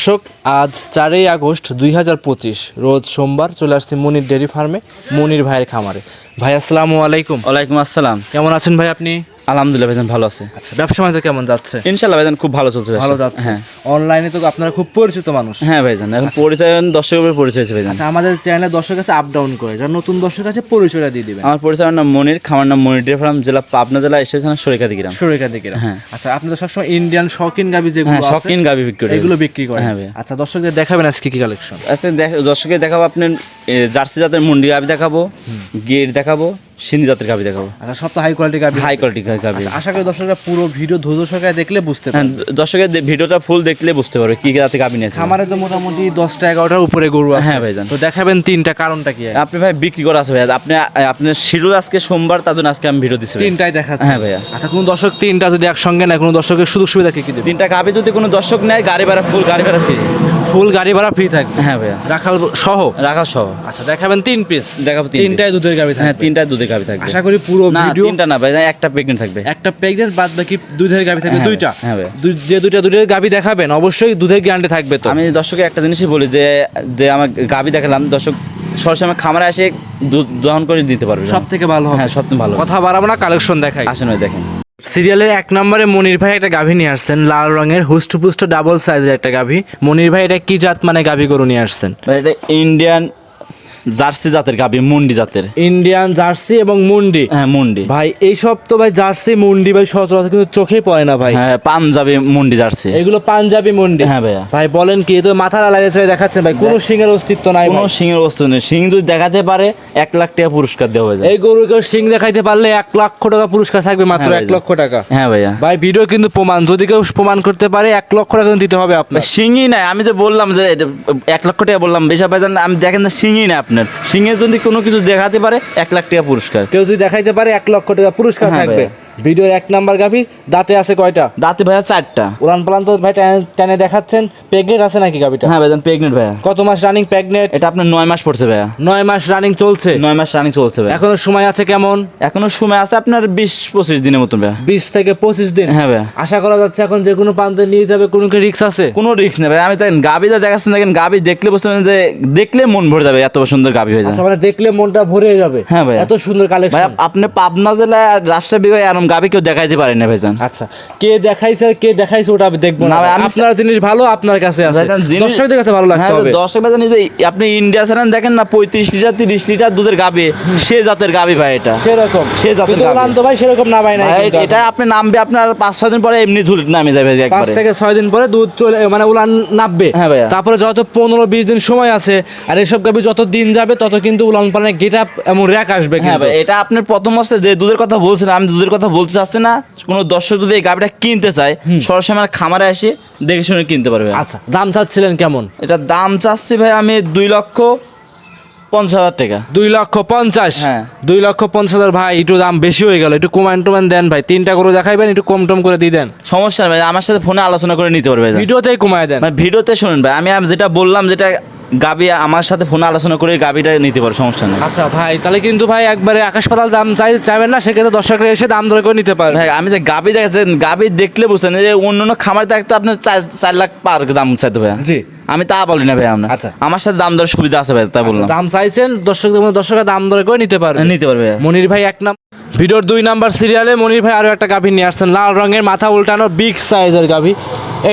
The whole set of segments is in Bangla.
দর্শক, আজ চারই আগস্ট দুই হাজার পঁচিশ, রোজ সোমবার চলে আসছি মনির ডেরি ফার্মে, মনির ভাইয়ের খামারে। ভাই আসসালামু আলাইকুম। ওয়ালাইকুম আসসালাম। কেমন আছেন ভাই আপনি? আলহামদুলিল্লাহ ভাইজান ভালো আছে। আচ্ছা ব্যবসা বাণিজ্য কেমন যাচ্ছে? ইনশাল্লাহ ভাইজান খুব ভালো চলছে ভালো যাচ্ছে। হ্যাঁ। অনলাইনে তো আপনারা খুব পরিচিত মানুষ। হ্যাঁ ভাইজান এখন পরিচয় দর্শকের উপরে পরিচয় হয়েছে ভাইজান আচ্ছা আমাদের চ্যানেলে দর্শক আছে আপ ডাউন করে। যারা নতুন দর্শক আছে পরিচয়টা দিয়ে দিবেন। আমার পরিচয়ের নাম মনির খামার নাম মনির ডেয়ারি ফার্ম জেলা পাবনা জেলা স্টেশন সরিকাদি গ্রাম। সরিকা দিকে হ্যাঁ। আচ্ছা আপনি তো সবসময় ইন্ডিয়ান শকিন গাবি যেগুলো হ্যাঁ শকিন গাবি বিক্রি করে। এগুলো বিক্রি করেন। হ্যাঁ ভাই। আচ্ছা দর্শকদের দেখাবেন আজকে কি কালেকশন আচ্ছা দেখ দর্শকে দেখাবো আপনার জার্সি জাতের মুন্ডি গাবি দেখাবো গেট দেখাবো সিন্ধি জাতের গাবি দেখাবো। আচ্ছা সব তো হাই কোয়ালিটি গাবি হাই কোয়ালিটি গাবি আশা করি দর্শকরা পুরো ভিডিও ধৈর্য সহকারে দেখলে বুঝতে হ্যাঁ পারবে। দর্শকের ভিডিওটা ফুল দেখলে বুঝতে পারবে কি জাতের গাবি নিয়েছে। খামারে তো মোটামুটি দশটা এগারোটার উপরে গরু আছে। হ্যাঁ ভাইজান। তো দেখাবেন তিনটা কারণটা কি আপনি ভাই বিক্রি করা আছে ভাই। আপনি আপনার শিডিউল আজকে সোমবার তার জন্য আজকে আমি ভিডিও দিচ্ছি তিনটাই দেখাচ্ছে। হ্যাঁ ভাইয়া। আচ্ছা কোন দর্শক তিনটা যদি একসঙ্গে নেয় কোনো দর্শকের সুযোগ সুবিধা কি কি তিনটা গাবি যদি কোনো দর্শক নেয় গাড়ি ভাড়া ফুল গাড়ি ভাড়া ফ্রি ফুল গাড়ি ভাড়া ফ্রি থাকবে। হ্যাঁ ভাইয়া। রাখাল সহ? রাখাল সহ। আচ্ছা দেখাবেন তিন পিস দেখাবো তিন তিনটাই দুধের গাবি হ্যাঁ থাকবে। তিনটা দুধে গাবি থাকবে। আশা করি পুরো না ভিডিও তিনটা না ভাই একটা প্রেগনেন্ট থাকবে। একটা প্রেগনেন্ট বাদ বাকি দুধের গাবি থাকবে হ্যাঁ, দুইটা। হ্যাঁ ভাই। যে দুইটা দুধের গাবি দেখাবেন অবশ্যই দুধের গ্যারান্টি থাকবে তো। আমি দর্শকে একটা জিনিসই বলি যে যে আমার গাবি দেখালাম দর্শক সরাসরি আমার খামারে এসে দুধ দহন করে দিতে পারবে। সব থেকে ভালো হ্যাঁ সব থেকে ভালো কথা বাড়াবো না কালেকশন দেখাই। আসেন ভাই দেখেন। সিরিয়ালের এক নম্বরে মনির ভাই একটা গাভী নিয়ে আসছেন। লাল রঙের, হুষ্টপুষ্ট ডাবল সাইজের একটা গাভী। মনির ভাই, এটা কি জাত মানে গাভী গরু নিয়ে আসছেন? এটা ইন্ডিয়ান জার্সি জাতের গাবি মুন্ডি জাতের। ইন্ডিয়ান জার্সি এবং মুন্ডি? হ্যাঁ মুন্ডি। ভাই এইসব তো ভাই জার্সি মুন্ডি ভাই সচরাচর কিন্তু চোখেই পড়ে না ভাই। হ্যাঁ পাঞ্জাবি মুন্ডি জার্সি। এগুলো পাঞ্জাবি মুন্ডি। হ্যাঁ ভাইয়া। ভাই বলেন কি তো মাথার আলাদা দেখাচ্ছেন ভাই। কোনো সিংহের অস্তিত্ব নাই কোনো ভাই। সিংহের বস্তু নেই। সিং যদি দেখাতে পারে এক লাখ টাকা পুরস্কার দেওয়া যায় এই গরুকে সিং দেখাইতে পারলে এক লক্ষ টাকা পুরস্কার থাকবে মাত্র হ্যাঁ এক লক্ষ টাকা। হ্যাঁ ভাইয়া। ভাই ভিডিও কিন্তু প্রমাণ। যদি কেউ প্রমাণ করতে পারে এক লক্ষ টাকা কিন্তু দিতে হবে আপনার। সিংই নাই। আমি তো বললাম যে এক লক্ষ টাকা বললাম বেশা ভাইজান আমি দেখেন না সিংই না আপনার। সিংহে যদি কোনো কিছু দেখাতে পারে এক লাখ টাকা পুরস্কার। কেউ যদি দেখাইতে পারে এক লক্ষ টাকা পুরস্কার হ্যাঁ থাকবে। ভিডিওর এক নাম্বার গাভি দাঁতে আছে কয়টা? দাঁতে ভাইয়া চারটা। উলান পালান তো ভাই টেনে- দেখাচ্ছেন। প্রেগনেন্ট আছে নাকি গাভিটা? হ্যাঁ ভাইজান প্রেগনেন্ট ভাইয়া। কত মাস রানিং প্রেগনেন্ট এটা আপনার নয় মাস পড়ছে ভাইয়া। নয় মাস রানিং চলছে? নয় মাস রানিং চলছে ভাইয়া। এখনও সময় আছে কেমন? এখনও সময় আছে আপনার বিশ পঁচিশ দিনের মতন ভাইয়া। বিশ থেকে পঁচিশ দিন? হ্যাঁ ভাইয়া। আশা করা যাচ্ছে এখন যে কোনো প্রান্তে নিয়ে যাবে কোনো কি রিক্স আছে? কোনো রিক্স নেই ভাই আমি তাই যা দেখাচ্ছেন দেখেন গাবি দেখলে বুঝতে পারেন যে দেখলে মন ভরে যাবে এত সুন্দর গাবি হয়ে যায়। আচ্ছা মানে দেখলে মনটা ভরে যাবে। হ্যাঁ ভাই। এত সুন্দর কালেকশন আপনি পাবনা জেলায় রাষ্ট্র বিভাগে এরম গাবি কেউ দেখাইতে পারেন না ভাইজান। আচ্ছা কে দেখাইছে কে দেখাইছে ওটা আমি দেখব না ভাই, আপনার জিনিস ভালো আপনার কাছে আছে। দর্শকদের কাছে ভালো লাগতে হ্যাঁ, হবে। দর্শক ভাইজান এই আপনি ইন্ডিয়া চ্যানেল দেখেন না পঁয়ত্রিশ লিটার তিরিশ লিটার দুধের গাবি। সে জাতের গাবি ভাই এটা। সেরকম। সে জাতের গাভী। উলান তো ভাই সেরকম না ভাই না এটা আপনি নামবে আপনার পাঁচ ছয় দিন পরে এমনি ঝুল নামে যাবে যে পাঁচ থেকে ছয় দিন পরে দুধ চলে মানে উলান নাববে হ্যাঁ ভাই তারপরে যত পনেরো বিশ দিন সময় আছে আর এসব গাভি যত দিন যাবে তত কিন্তু উলান পালানের গেট আপ এমন র্যাক আসবে হ্যাঁ কিন্তু। ভাই এটা আপনার প্রথম হচ্ছে যে দুধের কথা বলছেন আমি দুধের কথা বলতে চাচ্ছি না। কোনো দর্শক যদি এই গাবিটা কিনতে চায় সরাসরি আমার খামারে এসে দেখে শুনে কিনতে পারবে। আচ্ছা দাম চাচ্ছিলেন কেমন? এটা দাম চাচ্ছি ভাই আমি দুই লক্ষ পঞ্চাশ হাজার টাকা। দুই লক্ষ পঞ্চাশ? হ্যাঁ। দুই লক্ষ পঞ্চাশ হাজার ভাই একটু দাম বেশি হয়ে গেল একটু কমান টমান দেন ভাই তিনটা করে দেখাইবেন একটু কম টম করে দিয়ে দেন। সমস্যা নেই ভাই আমার সাথে ফোনে আলোচনা করে নিতে পারবে ভিডিওতেই কমায় দেন। মানে ভিডিওতে শুনুন ভাই আমি যেটা বললাম যেটা গাবি আমার সাথে ফোনে আলোচনা করে গাবিটা নিতে পারো সমস্যা নেই। আচ্ছা ভাই তাহলে কিন্তু ভাই একবারে আকাশ পাতাল দাম চাই চাইবেন না সেক্ষেত্রে দর্শকরা এসে দাম দর করে নিতে পারবে। ভাই আমি যে গাবি দেখেছেন গাবি দেখলে বুঝছেন যে অন্য অন্য খামার দেখতে আপনার চার চার লাখ পার দাম চাইতে ভাই জি। আমি তা বলি না ভাই আপনার আচ্ছা। আমার সাথে দাম দরের সুবিধা আছে ভাই তাই বললাম। দাম চাইছেন দর্শকদের মধ্যে দর্শকরা দাম দরে করে নিতে পারবে। নিতে পারবে। মনির ভাই এক নাম ভিডিওর দুই নাম্বার সিরিয়ালে মনির ভাই আরও একটা গাভী নিয়ে আসছেন। লাল রঙের মাথা উল্টানো বিগ সাইজের গাভী।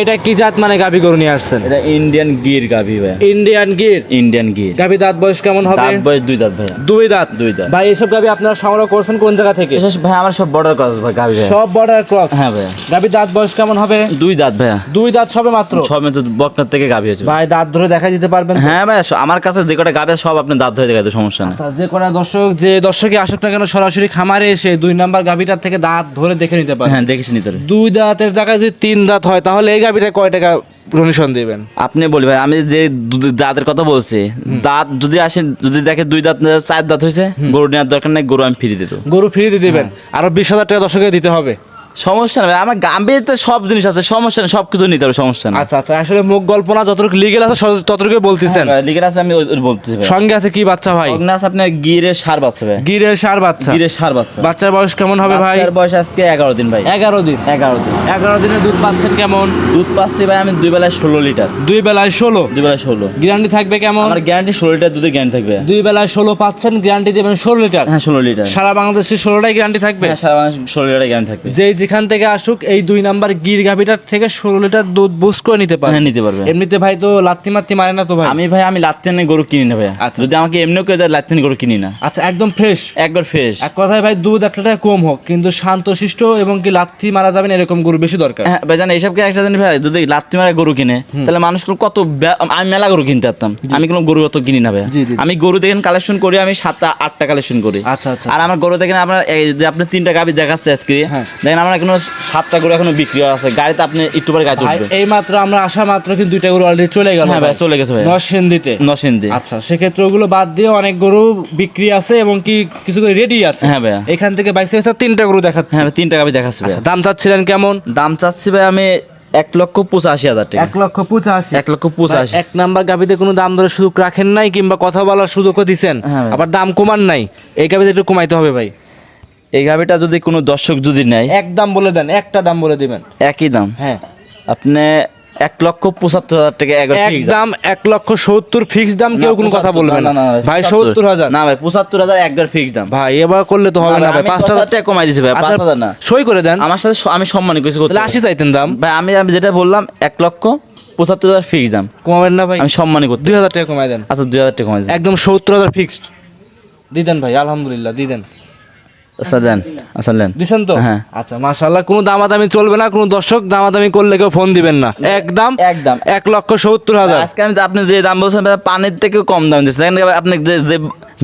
এটা কি জাত মানে গাভী গরু নিয়ে আসছেন? এটা ইন্ডিয়ান গির গাবি ভাই ইন্ডিয়ান গির ইন্ডিয়ান গির গাভী দাঁত বয়স কেমন হবে? দাঁত বয়স দুই দাঁত ভাই দুই দাঁত? দুই দাঁত। ভাই এসব গাভী আপনারা সংগ্রহ করছেন কোন জায়গা থেকে? ভাই আমার সব বর্ডার ক্রস ভাই গাবি ভাই সব বর্ডার ক্রস হ্যাঁ ভাই গাভী দাঁত বয়স কেমন হবে? দুই দাঁত ভাইয়া। দুই দাঁত সবে মাত্র? সব তো বকনার থেকে গাভী আছে ভাই দাঁত ধরে দেখা দিতে পারবেন? হ্যাঁ ভাই আমার কাছে যে কটা আছে সব আপনি দাঁত ধরে দেখাতে সমস্যা নেই। আচ্ছা, যে কটা দর্শক যে দর্শকই আসুক না কেন সরাসরি খামারে এসে দুই নাম্বার গাভীটার থেকে দাঁত ধরে দেখে নিতে পারে হ্যাঁ দেখিস নিতে পারে। দুই দাঁতের জায়গায় যদি তিন দাঁত হয় তাহলে এই গাভীটা কয় টাকা ডোনেশন দিবেন? আপনি বলি ভাই আমি যে দু- দাঁতের কথা বলছি দাঁত যদি আসে যদি দেখে দুই দাঁত চার দাঁত হয়েছে গরু নেওয়ার দরকার নেই গরু আমি ফ্রি দিত গরু ফ্রি দিয়ে দিবেন। আরও বিশ হাজার টাকা দশকে দিতে হবে। সমস্যা নেই। আমার সব জিনিস আছে সমস্যা নেই সব কিছু নিতে হবে সমস্যা নেই। আচ্ছা আচ্ছা আসলে মুখ যতটুকু লিগেল আছে ততটুকু বলতেছেন। লিখে আছে আমি বলতেছি সঙ্গে আছে কি বাচ্চা ভাই? অগ্না আছে আপনার গিরের সার বাচ্চা ভাই। গিরের সার বাচ্চা। গিরের সার বাচ্চা। বাচ্চার বয়স কেমন হবে ভাই? বাচ্চার বয়স আজকে এগারো দিন ভাই। এগারো দিন। এগারো দিন। এগারো দিনে দুধ পাচ্ছেন কেমন? দুধ পাচ্ছি ভাই আমি দুই বেলায় ষোলো লিটার। দুই বেলায় ষোলো? দুই বেলায় ষোলো। গ্যারান্টি থাকবে কেমন? আমার গ্যারান্টি ষোলো লিটার দুধের গ্যারান্টি থাকবে। দুই বেলায় ষোলো পাচ্ছেন গ্যারান্টি দেবেন ষোলো লিটার। হ্যাঁ ষোলো লিটার। সারা বাংলাদেশে ষোলোটাই গ্যারান্টি থাকবে? হ্যাঁ সারা বাংলাদেশ ষোলো লিটার গ্যারান্টি থাকবে। যে যেখান থেকে আসুক এই দুই নাম্বার গির গাভিটার থেকে ষোলো লিটার দুধ বুস করে নিতে পারে হ্যাঁ নিতে পারবে। এমনিতে ভাই তো লাত্তি মাত্তি মারে না তো ভাই? আমি ভাই আমি লাত্তেনে গরু কিনি না ভাই আচ্ছা। যদি আমাকে এমনিও কেউ দেয় লাত্তেনে গরু কিনি না। আচ্ছা একদম ফ্রেশ একবার ফ্রেশ এক কথায় ভাই দুধ একটা টাকা কম হোক কিন্তু শান্তশিষ্ট এবং কি লাথি মারা যাবেন এরকম গরু বেশি দরকার। হ্যাঁ ভাই জান এইসবকে একটা জানি ভাই যদি লাত্তি মারা গরু কিনে তাহলে মানুষগুলো কত আমি মেলা গরু কিনতে পারতাম আমি কোনো গরু অত কিনি না ভাই। আমি গরু দেখেন কালেকশন করি আমি সাতটা আটটা কালেকশন করি। আচ্ছা, আচ্ছা। আর আমার গরু দেখেন আপনার এই যে আপনি তিনটা গাবি দেখাচ্ছে আজকে। হ্যাঁ। দেখেন আমার এখনও সাতটা গরু এখনও বিক্রি আছে। গাড়িতে আপনি একটু পরে গাড়ি ভাই উঠবে এই মাত্র আমরা আসা মাত্র কিন্তু দুইটা গরু অলরেডি চলে গেল হ্যাঁ ভাই চলে গেছে ভাই। নরসিংদীতে। নসিন্দি আচ্ছা সেক্ষেত্রে ওগুলো বাদ দিয়ে অনেক গরু বিক্রি আছে এবং কি কিছু রেডি আছে। হ্যাঁ ভাইয়া। এখান থেকে বাইসে বাইসে তিনটা গরু দেখাচ্ছে। হ্যাঁ তিনটা গাবি দেখাচ্ছে ভাই। আচ্ছা দাম চাচ্ছিলেন কেমন? দাম চাচ্ছি ভাই আমি এক লক্ষ পঁচাশি হাজার টাকা। এক লক্ষ পঁচাশি। এক লক্ষ পঁচাশি। এক নাম্বার গাবিতে কোনো দাম ধরে সুযোগ রাখেন নাই কিংবা কথা বলার সুযোগও দিছেন। হ্যাঁ আবার দাম কমান নাই। এই গাবিতে একটু কমাইতে হবে ভাই। এই গাবিটা যদি কোনো দর্শক যদি নেয়? এক দাম বলে দেন একটা দাম বলে দিবেন। একই দাম? হ্যাঁ। আপনি এক লক্ষ পঁচাত্তর হাজার টাকা এক দাম। এক লক্ষ সত্তর ফিক্স দাম কেউ কোনো কথা বলবে না ভাই সত্তর হাজার। না ভাই পঁচাত্তর হাজার একবার ফিক্স দাম। ভাই এবার করলে তো হবে না ভাই পাঁচ হাজার টাকা কমাই দিছি ভাই পাঁচ হাজার না। সই করে দেন। আমার সাথে আমি সম্মান কিছু করতে আশি চাইতেন দাম। ভাই আমি আমি যেটা বললাম এক লক্ষ পঁচাত্তর হাজার ফিক্স দাম। কমাবেন না ভাই। আমি সম্মানই করতে দুই হাজার টাকা কমাই দেন। আচ্ছা দুই হাজার টাকা কমাই দিছি একদম সত্তর হাজার ফিক্সড দিতেন ভাই আলহামদুলিল্লাহ দিতেন। আচ্ছা আচ্ছা দেন দিছেন তো? হ্যাঁ। আচ্ছা মাশাল্লাহ কোনো দামাদামি চলবে না কোনো দর্শক দামাদামি করলে কেউ ফোন দিবেন না। একদম একদম। এক লক্ষ সত্তর হাজার। আজকে আমি আপনি যে দাম বলছেন পানির থেকেও কম দাম দিচ্ছেন আপনি যে যে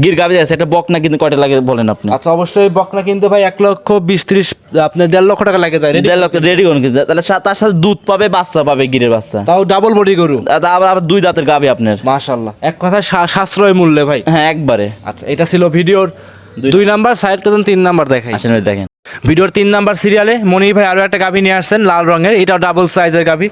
গির গাবি আছে একটা বক না কিন্তু কয়টা লাগে বলেন আপনি? আচ্ছা অবশ্যই বকনা কিন্তু ভাই এক লক্ষ বিশ ত্রিশ আপনার দেড় লক্ষ টাকা লাগে যায়। দেড় লক্ষ রেডি করুন কিন্তু। তাহলে তার সাথে দুধ পাবে বাচ্চা পাবে গিরের বাচ্চা। তাও ডাবল বডি গরু। তা আবার আবার দুই দাঁতের গাবি আপনার। মাশাল্লাহ এক কথা সাশ্রয় মূল্যে ভাই। হ্যাঁ একবারে। আচ্ছা এটা ছিল ভিডিওর দুই নাম্বার সাইড করতেন তিন নাম্বার দেখাই। আসেন দেখেন। ভিডিওর তিন নাম্বার সিরিয়ালে মনির ভাই আরও একটা গাভি নিয়ে আসছেন লাল রঙের। এটাও ডাবল সাইজের গাভি।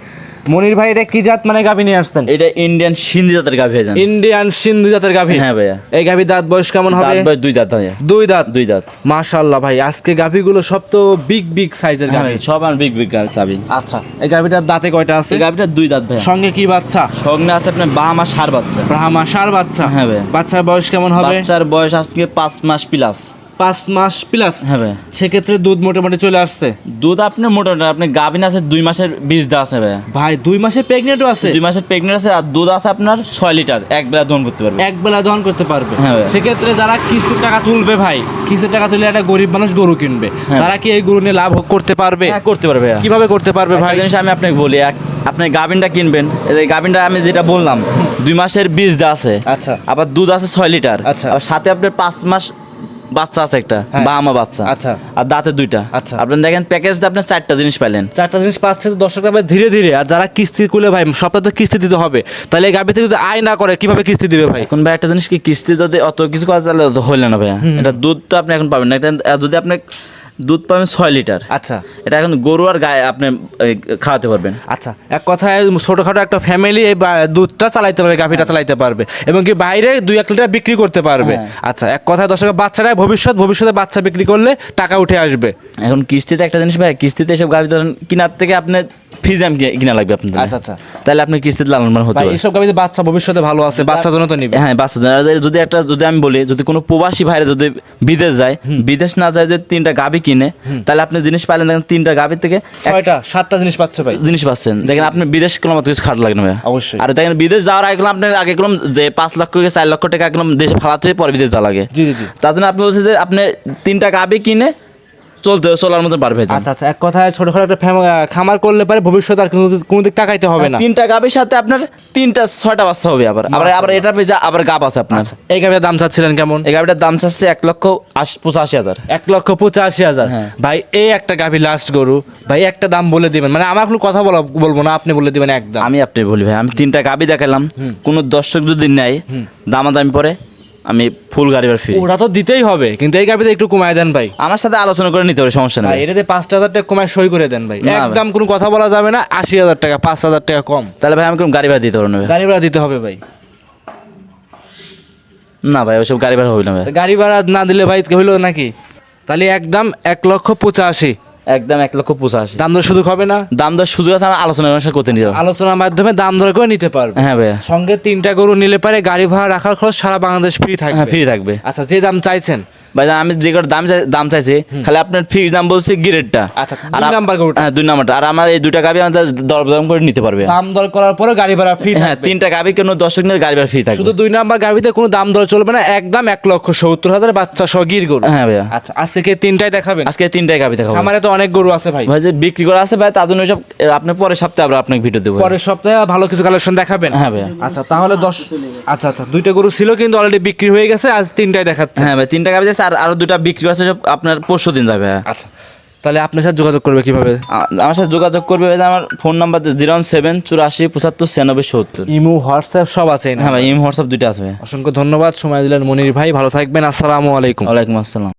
মনির ভাই এটা কি জাত? মানে গাভি নিয়ে আসছেন। এটা ইন্ডিয়ান সিন্ধি জাতের গাভি ভাই ইন্ডিয়ান সিন্ধু জাতের গাভি? হ্যাঁ ভাইয়া। এই গাভি দাঁত বয়স কেমন হবে? দাঁত ভাই দুই দাঁত ভাইয়া। দুই দাঁত? দুই দাঁত। মাশাল্লাহ ভাই আজকে গাভিগুলো সব তো বিগ বিগ সাইজের হ্যাঁ গাভি। সব আমার বিগ বিগ চাবি। আচ্ছা এই গাভিটার দাঁতে কয়টা আছে? এই গাভিটা দুই দাঁত ভাইয়া। সঙ্গে কি বাচ্চা? সঙ্গে আছে আপনার বাম আর সার বাচ্চা। ব্রাহ্মা সার বাচ্চা? হ্যাঁ ভাই। বাচ্চার বয়স কেমন হবে? বাচ্চার বয়স আজকে পাঁচ মাস প্লাস পাঁচ মাস প্লাস হ্যাঁ ভাই। সেক্ষেত্রে দুধ মোটামুটি চলে আসছে। দুধ আপনার মোটামুটি আপনি গাভিন আছে দুই মাসের বীজ দেওয়া আছে ভাইয়া ভাই দুই মাসের প্রেগনেন্টও আছে। দুই মাসের প্রেগনেন্ট আছে আর দুধ আছে আপনার ছয় লিটার এক বেলা দহন করতে পারবে। এক বেলা দহন করতে পারবে। হ্যাঁ সেক্ষেত্রে যারা কিস্তির টাকা তুলবে ভাই কিস্তির টাকা তুলে একটা গরিব মানুষ গরু কিনবে তারা কি এই গরু নিয়ে লাভ করতে পারবে? হ্যাঁ করতে পারবে কীভাবে করতে পারবে ভাই ভাই? জিনিস আমি আপনাকে বলি এক আপনি গাভিনটা কিনবেন এই গাভিনটা আমি যেটা বললাম দুই মাসের বীজ দেওয়া আছে। আচ্ছা। আবার দুধ আছে ছয় লিটার আচ্ছা। আবার সাথে আপনার পাঁচ মাস বাচ্চা আছে একটা হ্যাঁ। বা আমা বাচ্চা। আচ্ছা। আর দাঁতে দুইটা। আচ্ছা। আপনি দেখেন প্যাকেজটা আপনি চারটা জিনিস পাইলেন। চারটা জিনিস পাচ্ছে তো দর্শক ভাই ধীরে ধীরে। আর যারা কিস্তি কুলে ভাই সপ্তাহে তো কিস্তি দিতে হবে। তাহলে এই গাড়িতে যদি আয় না করে কীভাবে কিস্তি দিবে ভাই? এখন ভাই একটা জিনিস কি কিস্তি যদি অত কিছু করা তাহলে হইলে না ভাই এটা দুধ তো আপনি এখন পাবেন না। এটা যদি আপনি দুধ পাবেন ছয় লিটার। আচ্ছা। এটা এখন গরু আর গায়ে আপনি খাওয়াতে পারবেন। আচ্ছা এক কথায় ছোটখাটো একটা ফ্যামিলি এই দুধটা চালাইতে পারবে গাভিটা চালাইতে পারবে এবং কি বাইরে দুই এক লিটার বিক্রি করতে পারবে। হ্যাঁ। আচ্ছা এক কথায় দর্শক বাচ্চারা ভবিষ্যৎ ভবিষ্যতে বাচ্চা বিক্রি করলে টাকা উঠে আসবে। এখন কিস্তিতে একটা জিনিস ভাই কিস্তিতে এসব গাড়ি ধরেন কেনার থেকে আপনি ফিজাম কিনা লাগবে আপনার আচ্ছা, আচ্ছা। তাহলে আপনি কিস্তিতে লালন পালন হতে পারে এইসব গাভিতে বাচ্চা ভবিষ্যতে ভালো আছে বাচ্চার জন্য তো নিবে। হ্যাঁ বাচ্চা যদি একটা যদি আমি বলি যদি কোনো প্রবাসী ভাইরা যদি বিদেশ যায় বিদেশ না যায় যে তিনটা গাবি কিনে তাহলে আপনি জিনিস পাইলেন দেখেন তিনটা গাভীর থেকে ছয়টা সাতটা জিনিস পাচ্ছে ভাই জিনিস পাচ্ছেন দেখেন আপনি বিদেশ কোনো মতো কিছু খারাপ লাগে না। অবশ্যই। আর দেখেন বিদেশ যাওয়ার আগে আপনি আগে কোনো যে পাঁচ লক্ষ থেকে চার লক্ষ টাকা একদম দেশে ফালাতে পরে বিদেশ যাওয়া লাগে। তার জন্য আপনি বলছেন যে আপনি তিনটা গাভী কিনে চলতে চলার মতো পারবে আচ্ছা আচ্ছা এক কথায় ছোটখাটো একটা খামার করলে পারে ভবিষ্যতে আর কোনো কোনো দিক তাকাইতে হবে না। তিনটা গাবির সাথে আপনার তিনটা ছয়টা বাচ্চা হবে আবার। আবার আবার এটা পেয়ে যা- আবার গাব আছে আপনার। এই গাভির দাম চাচ্ছিলেন কেমন? এই গাবিটার দাম চাচ্ছে এক লক্ষ আশ- পঁচাশি হাজার। এক লক্ষ পঁচাশি হাজার। হ্যাঁ। ভাই এই একটা গাভি লাস্ট গরু। ভাই একটা দাম বলে দিবেন। মানে আমার কোনো কথা বলা বলব না আপনি বলে দিবেন একদম। আমি আপনি বলি ভাই আমি তিনটা গাবি দেখালাম। কোন দর্শক যদি নেয় দামাদামি পরে আমি ফুল গাড়ি ভাড়া ফ্রি ওটা তো দিতেই হবে কিন্তু এই গাড়িতে একটু কমায় দেন ভাই। আমার সাথে আলোচনা করে নিতে হবে সমস্যা নেই। এটাতে পাঁচটা হাজার টাকা কমায় সই করে দেন ভাই। একদম কোনো কথা বলা যাবে না আশি হাজার টাকা পাঁচ হাজার টাকা কম। তাহলে ভাই আমি কোনো গাড়ি ভাড়া দিতে পারব না গাড়ি ভাড়া দিতে হবে ভাই। না ভাই ওইসব গাড়ি ভাড়া হবে না ভাই। গাড়ি ভাড়া না দিলে ভাই হইল নাকি? তাহলে একদম এক লক্ষ পঁচাশি। একদম এক লক্ষ পঁচাশি। দাম দর সুযোগ হবে না? দাম দর সুযোগ আছে আমরা আলোচনা ব্যবসা করতে নিতে আলোচনার মাধ্যমে দাম দর করে নিতে পারবে। হ্যাঁ ভাইয়া। সঙ্গে তিনটা গরু নিলে পারে গাড়ি ভাড়া রাখার খরচ সারা বাংলাদেশ ফ্রি হ্যাঁ থাকবে। ফ্রি থাকবে। আচ্ছা যে দাম চাইছেন ভাই আমি যে দাম দাম চাইছি খালি আপনার ফিক্স দাম বলছি গ্রেডটা আচ্ছা, দুই নাম্বার হ্যাঁ দুই নাম্বারটা। আর আমার এই দুইটা গাবি আমাদের দরদাম করে নিতে পারবে। দাম দর করার পরে গাড়ি ভাড়া ফ্রি হ্যাঁ তিনটা গাবি কোনো দর্শক নিয়ে গাড়ি ভাড়া ফ্রি থাকবে? শুধু দুই নাম্বার গাড়িতে কোনো দাম দর চলবে না একদম এক লক্ষ সত্তর হাজার বাচ্চা সহ গির গরু। হ্যাঁ ভাইয়া। আচ্ছা আজকে তিনটাই দেখাবেন? আজকে তিনটাই গাবি দেখাবো। আমারে তো অনেক গরু আছে ভাই। ভাই যে বিক্রি করা আছে ভাই তার জন্য সব আপনি পরের সপ্তাহে আবার আপনাকে ভিডিও দেবো। পরের সপ্তাহে ভালো কিছু কালেকশন দেখাবেন। হ্যাঁ ভাইয়া। আচ্ছা তাহলে দশ আচ্ছা আচ্ছা দুইটা গরু ছিল কিন্তু অলরেডি বিক্রি হয়ে গেছে আজ তিনটাই দেখাচ্ছে। হ্যাঁ ভাই তিনটা গাবি আছে আর আরও দুটা বিক্রি করা আছে সব আপনার পরশু দিন যাবে ভাইয়া। আচ্ছা তাহলে আপনার সাথে যোগাযোগ করবে কীভাবে? আমার সাথে যোগাযোগ করবে আমার phone number zero one seven চুরাশি পঁচাত্তর ছিয়ানব্বই সত্তর। ইমো হোয়াটসঅ্যাপ সব আছে হ্যাঁ ভাই ইম হোয়াটসঅ্যাপ দুইটা আছে অসংখ্য ধন্যবাদ সময় দিলেন মনির ভাই ভালো থাকবেন আসসালামু আলাইকুম। ওয়ালাইকুম আসসালাম।